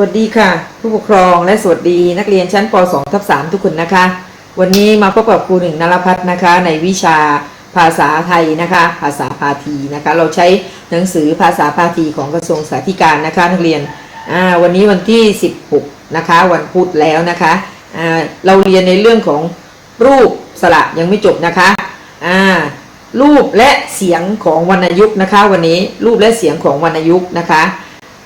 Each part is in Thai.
วัสดีค่ะ ผู้ปกครองและสวัสดีนักเรียนชั้นป .2 ทับ3ทุกคนนะคะ วันนี้มาพบกับครูหนึ่งนรพัฒน์นะคะ ในวิชาภาษาไทยนะคะ ภาษาพาทีนะคะ เราใช้หนังสือภาษาพาทีของกระทรวงสาธการนะคะนักเรียนวันนี้วันที่ 16 นะคะ วันพุธแล้วนะคะเราเรียนในเรื่องของรูปสระยังไม่จบนะคะรูปและเสียงของวรรณยุกต์นะคะ วันนี้รูปและเสียงของวรรณยุกต์นะคะ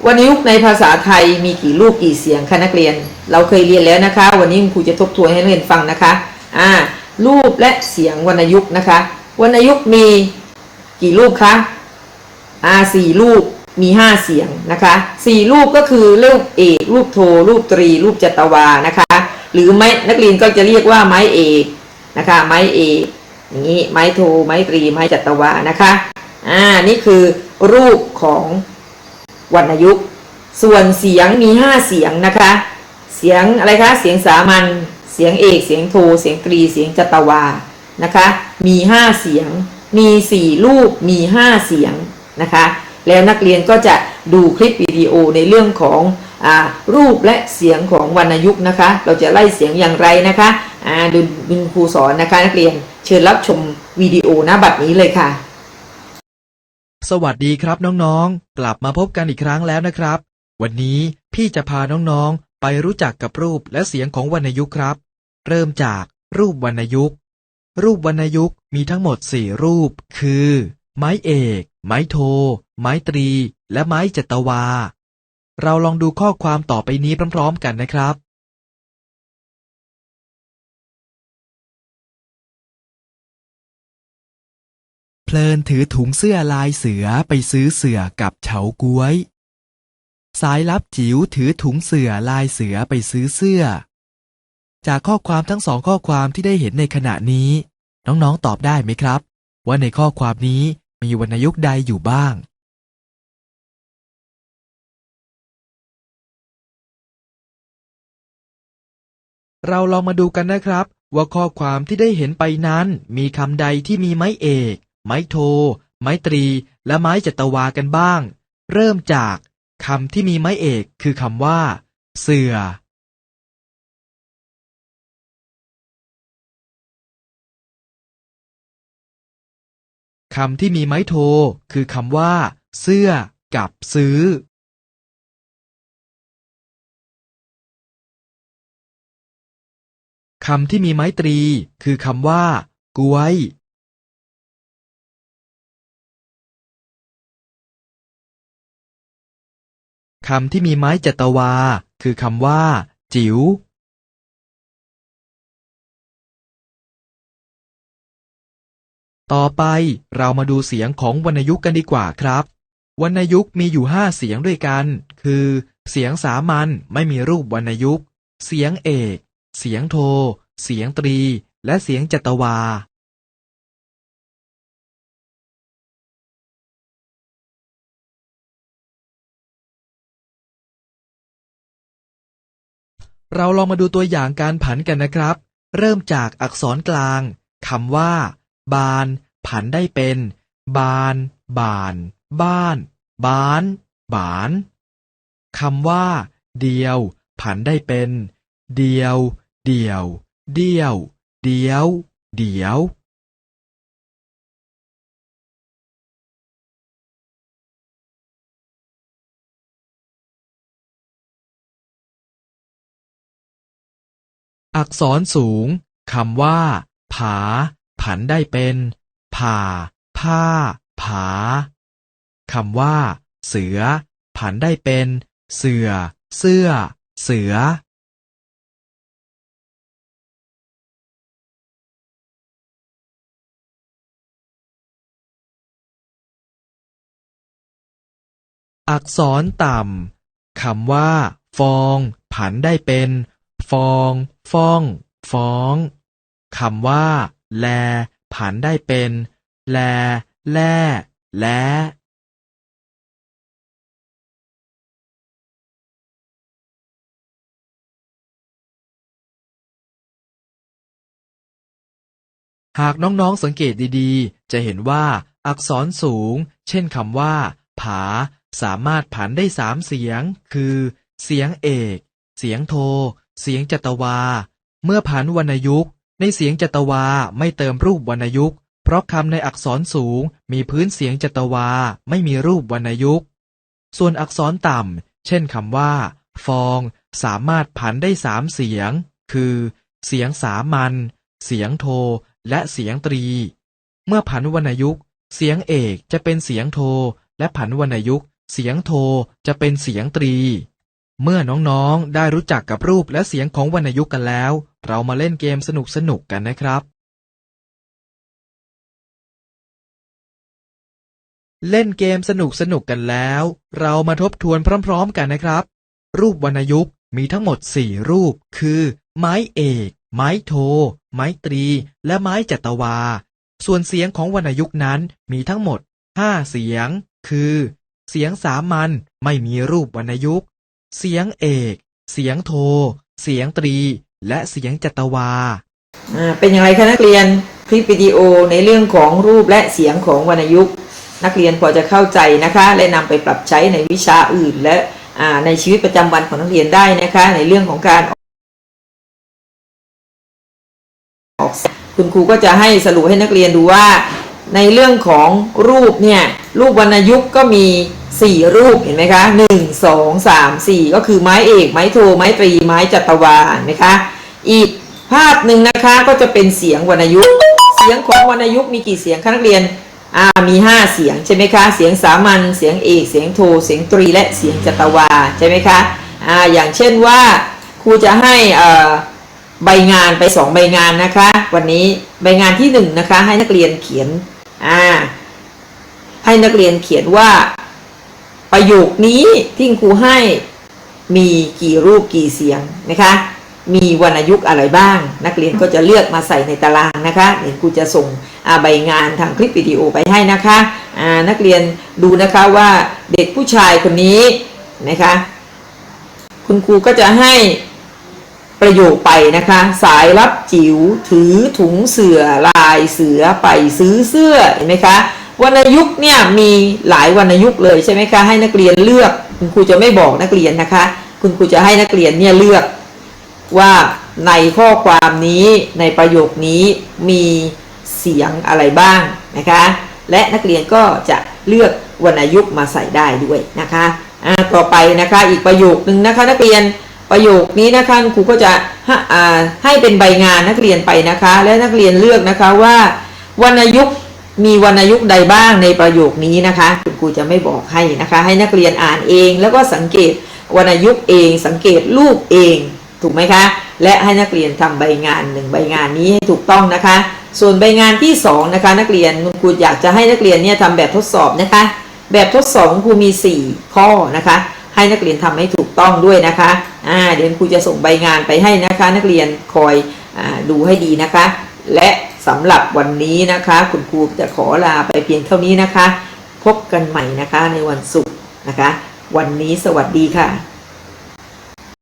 วรรณยุกในภาษาไทยมีกี่รูปกี่เสียงคะนักเรียน เราเคยเรียนแล้วนะคะ วันนี้คุณครูจะทบทวนให้นักเรียนฟังนะคะอ่ารูปและเสียงวรรณยุกต์นะคะ วรรณยุกต์มีกี่รูปคะอ่าสี่รูปมีห้าเสียงนะคะสี่รูปก็คือรูปเอกรูปโทรูปตรี รูปจัตวานะคะ หรือไม้นักเรียนก็จะเรียกว่าไม้เอกนะคะ ไม้เอกอย่างนี้ไม้โทไม้ตรี ไม้จัตวานะคะ อ่า นี่คือรูปของ วรรณยุกต์ส่วนเสียงมีห้าเสียงนะคะ เสียงอะไรคะ เสียงสามัญ เสียงเอก เสียงโท เสียงตรี เสียงจัตวา นะคะ มีห้าเสียง มีสี่รูป มีห้าเสียงนะคะ แล้วนักเรียนก็จะดูคลิปวิดีโอในเรื่องของอรูปและเสียงของวรรณยุกต์นะคะ เราจะไล่เสียงอย่างไรนะคะดูดูครูสอนนะคะนักเรียน เชิญรับชมวิดีโอหน้าบัดนี้เลยค่ะ สวัสดีครับน้องๆ กลับมาพบกันอีกครั้งแล้วนะครับ วันนี้พี่จะพาน้องๆ ไปรู้จักกับรูปและเสียงของวรรณยุกต์ครับ เริ่มจากรูปวรรณยุกต์ รูปวรรณยุกต์มีทั้งหมดสี่รูป คือ ไม้เอก ไม้โท ไม้ตรี และไม้จัตวา เราลองดูข้อความต่อไปนี้พร้อมๆ กันนะครับ ลินถือถุงเสื้อลายเสือไปซื้อเสือกับเฉาก้วย สายลับจิ๋วถือถุงเสือลายเสือไปซื้อเสื้อ จากข้อความทั้งสองข้อความที่ได้เห็นในขณะนี้ น้องๆตอบได้ไหมครับ ว่าในข้อความนี้มีวรรณยุกต์ใดอยู่บ้างเราลองมาดูกันนะครับ ว่าข้อความที่ได้เห็นไปนั้นมีคำใดที่มีไม้เอก ไม้โท ไม้ตรี และไม้จัตวากันบ้าง เริ่มจากคำที่มีไม้เอกคือคำว่า เสือ คำที่มีไม้โท คือคำว่า เสื้อ กับซื้อ คำที่มีไม้ตรี คือคำว่า กล้วย คำที่มีไม้จัตวา คือคำว่า จิ๋วต่อไปเรามาดูเสียงของวรรณยุกต์กันดีกว่าครับ วรรณยุกต์มีอยู่ห้าเสียงด้วยกัน คือ เสียงสามัญไม่มีรูปวรรณยุกต์ เสียงเอก เสียงโท เสียงตรี และเสียงจัตวา เราลองมาดูตัวอย่างการผันกันนะครับ เริ่มจากอักษรกลางคำว่า บาน ผันได้เป็น บาน บาน บ้านบ้าน บานคำว่า เดียว ผันได้เป็น เดียว เดียว เดียว เดียว เดียว อักษรสูงคำว่า ผา ผันได้เป็น ผ่า ผ้า ผาคำว่า เสือ ผันได้เป็น เสือ เสื้อ เสืออักษรต่ำคำว่า ฟอง ผันได้เป็น ฟอง ฟ้อง ฟ้องคำว่า แล ผันได้เป็น แล แล่ แล้หากน้องๆสังเกตดีๆ จะเห็นว่า อักษรสูง เช่นคำว่า ผา สามารถผันได้สามเสียง คือ เสียงเอก เสียงโท เสียงจัตวา เมื่อผันวรรณยุกต์ ในเสียงจัตวาไม่เติมรูปวรรณยุกต์ เพราะคำในอักษรสูงมีพื้นเสียงจัตวาไม่มีรูปวรรณยุกต์ ส่วนอักษรต่ำ เช่นคำว่า ฟอง สามารถผันได้สามเสียง คือ เสียงสามัญ เสียงโท และเสียงตรี เมื่อผันวรรณยุกต์ เสียงเอกจะเป็นเสียงโท และผันวรรณยุกต์ เสียงโทจะเป็นเสียงตรี เมื่อน้องๆ ได้รู้จักกับรูปและเสียงของวรรณยุกต์กันแล้ว เรามาเล่นเกมสนุกๆกันนะครับ เล่นเกมสนุกสนุกๆกันแล้ว เรามาทบทวนพร้อมๆกันนะครับ รูปวรรณยุกต์มีทั้งหมด 4 รูป คือ ไม้เอก ไม้โท ไม้ตรี และไม้จัตวา ส่วนเสียงของวรรณยุกต์นั้นมีทั้งหมด 5 เสียง คือ เสียงสามัญไม่มีรูปวรรณยุกต์ เสียงเอก เสียงโท เสียงตรี และเสียงจัตวา อ่าเป็นอย่างไรคะนักเรียนคลิปวิดีโอในเรื่องของรูปและเสียงของวรรณยุกต์ นักเรียนพอจะเข้าใจนะคะ และนำไปปรับใช้ในวิชาอื่น และอ่าในชีวิตประจำวันของนักเรียนได้นะคะ ในเรื่องของการออกเสียงคุณครูก็จะให้สรุปให้นักเรียนดูว่า ในเรื่องของรูปเนี่ยรูปวรรณยุกต์ก็มี 4รูปเห็นไหมคะหนึ่งสองสามสี่ก็คือไม้เอก ไม้โท ไม้ตรี ไม้จัตวาเห็นไหมคะ อีกภาพหนึ่งนะคะก็จะเป็นเสียงวรรณยุกต์ เสียงของวรรณยุกต์มีกี่เสียงคะนักเรียน อ่า มี5เสียงใช่ไหมคะ เสียงสามัญ เสียงเอก เสียงโท เสียงตรี และเสียงจัตวาใช่ไหมคะ อ่า อย่างเช่นว่าครูจะให้อ่อใบงานไปสองใบงานนะคะ วันนี้ใบงานที่หนึ่งนะคะให้นักเรียนเขียน อ่า ให้นักเรียนเขียนว่า ประโยคนี้ที่ครูให้มีกี่รูปกี่เสียงนะคะ มีวรรณยุกต์อะไรบ้าง นักเรียนก็จะเลือกมาใส่ในตารางนะคะเดี๋ยวครูจะส่งอ่าใบงานทางคลิปวิดีโอไปให้นะคะนักเรียนดูนะคะว่าเด็กผู้ชายคนนี้นะคะ คุณครูก็จะให้ประโยคไปนะคะ สายรับจิ๋วถือถุงเสือลายเสือไปซื้อเสื้อเห็นไหมคะ วรรณยุกต์เนี่ยมีหลายวรรณยุกต์เลยใช่ไหมคะให้นักเรียนเลือก คุณครูจะไม่บอกนักเรียนนะคะ คุณครูจะให้นักเรียนเนี่ยเลือกว่าในข้อความนี้ในประโยคนี้มีเสียงอะไรบ้างนะคะ และนักเรียนก็จะเลือกวรรณยุกต์มาใส่ได้ด้วยนะคะอ่าต่อไปนะคะอีกประโยคนึงนะคะนักเรียนประโยคนี้นะคะครูก็จะให้อ่าให้เป็นใบงานนักเรียนไปนะคะ และนักเรียนเลือกนะคะว่าวรรณยุกต์ มีวรรณยุกต์ใดบ้างในประโยคนี้นะคะคุณครูจะไม่บอกให้นะคะ ให้นักเรียนอ่านเอง แล้วก็สังเกตวรรณยุกต์เอง สังเกตรูปเอง ถูกไหมคะ และให้นักเรียนทำใบงานหนึ่งใบงานนี้ให้ถูกต้องนะคะ ส่วนใบงานที่สองนะคะนักเรียนคุณครูอยากจะให้นักเรียนเนี่ยทำแบบทดสอบนะคะ แบบทดสอบของครูมี 4 ข้อนะคะ ให้นักเรียนทำให้ถูกต้องด้วยนะคะอ่าเดี๋ยวครูจะส่งใบงานไปให้นะคะ นักเรียนคอยอดูให้ดีนะคะ และ สำหรับวันนี้นะคะ คุณครูจะขอลาไปเพียงเท่านี้นะคะ พบกันใหม่นะคะในวันศุกร์นะคะ วันนี้สวัสดีค่ะ